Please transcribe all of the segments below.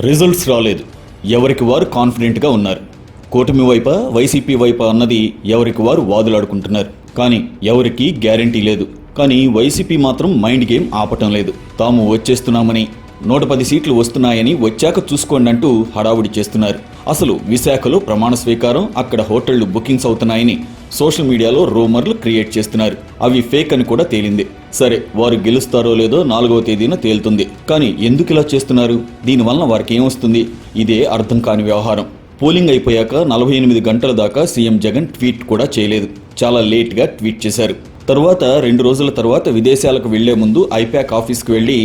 Results రాలేదు. ఎవరికి వారు కాన్ఫిడెంట్గా ఉన్నారు. కూటమి వైపా వైసీపీ వైపు అన్నది ఎవరికి వారు వాదులాడుకుంటున్నారు. కానీ ఎవరికి గ్యారంటీ లేదు. కానీ వైసీపీ మాత్రం మైండ్ గేమ్ ఆపటం లేదు. తాము వచ్చేస్తున్నామని నూట పది సీట్లు వస్తున్నాయని వచ్చాక చూసుకోండి అంటూ హడావుడి చేస్తున్నారు. అసలు విశాఖలో ప్రమాణ స్వీకారం అక్కడ హోటళ్ళు బుకింగ్స్ అవుతున్నాయని సోషల్ మీడియాలో రూమర్లు క్రియేట్ చేస్తున్నారు. అవి ఫేక్ అని కూడా తేలింది. సరే వారు గెలుస్తారో లేదో నాలుగవ తేదీన తేలుతుంది. కానీ ఎందుకు ఇలా చేస్తున్నారు? దీనివల్ల వారికి ఏమొస్తుంది ఇదే అర్థం కాని వ్యవహారం. పోలింగ్ అయిపోయాక నలభై ఎనిమిది గంటల దాకా సీఎం జగన్ ట్వీట్ కూడా చేయలేదు. చాలా లేట్గా ట్వీట్ చేశారు. తర్వాత రెండు రోజుల తర్వాత విదేశాలకు వెళ్ళే ముందు ఐపాక్ ఆఫీస్కి వెళ్ళి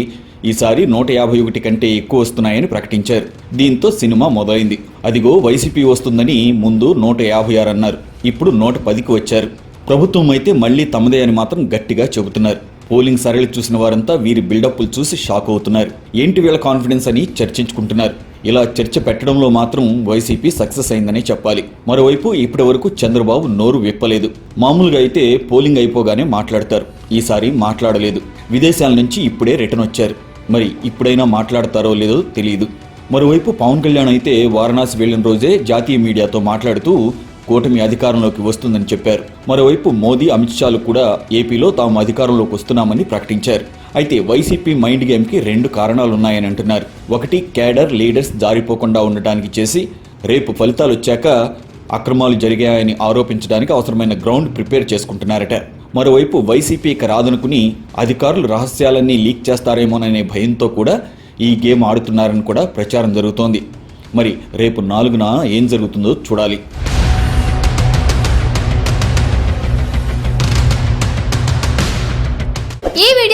ఈసారి నూట యాభై ఒకటి కంటే ఎక్కువ వస్తున్నాయని ప్రకటించారు. దీంతో సినిమా మొదలైంది. అదిగో వైసీపీ వస్తుందని ముందు నూట యాభై ఆరు అన్నారు. ఇప్పుడు నూట పదికి వచ్చారు. ప్రభుత్వం అయితే మళ్ళీ తమదే అని మాత్రం గట్టిగా చెబుతున్నారు. పోలింగ్ సరళి చూసిన వారంతా వీరి బిల్డప్లు చూసి షాక్ అవుతున్నారు. ఏంటి వీళ్ళ కాన్ఫిడెన్స్ అని చర్చించుకుంటున్నారు. ఇలా చర్చ పెట్టడంలో మాత్రం వైసీపీ సక్సెస్ అయిందనే చెప్పాలి. మరోవైపు ఇప్పటి వరకు చంద్రబాబు నోరు విప్పలేదు. మామూలుగా అయితే పోలింగ్ అయిపోగానే మాట్లాడతారు. ఈసారి మాట్లాడలేదు. విదేశాల నుంచి ఇప్పుడే రిటర్న్ వచ్చారు. మరి ఇప్పుడైనా మాట్లాడతారో లేదో తెలియదు మరోవైపు పవన్ కళ్యాణ్ అయితే వారణాసి వెళ్ళిన రోజే జాతీయ మీడియాతో మాట్లాడుతూ కూటమి అధికారంలోకి వస్తుందని చెప్పారు. మరోవైపు మోదీ అమిత్ షాలు కూడా ఏపీలో తాము అధికారంలోకి వస్తున్నామని ప్రకటించారు. అయితే వైసీపీ మైండ్ గేమ్కి రెండు కారణాలు ఉన్నాయని అంటున్నారు. ఒకటి క్యాడర్ లీడర్స్ జారిపోకుండా ఉండటానికి చేసి రేపు ఫలితాలు వచ్చాక అక్రమాలు జరిగాయని ఆరోపించడానికి అవసరమైన గ్రౌండ్ ప్రిపేర్ చేసుకుంటున్నారట. మరోవైపు వైసీపీ ఇక రాదనుకుని అధికారులు రహస్యాలన్నీ లీక్ చేస్తారేమోననే భయంతో కూడా ఈ గేమ్ ఆడుతున్నారని కూడా ప్రచారం జరుగుతోంది. మరి రేపు నాలుగున ఏం జరుగుతుందో చూడాలి.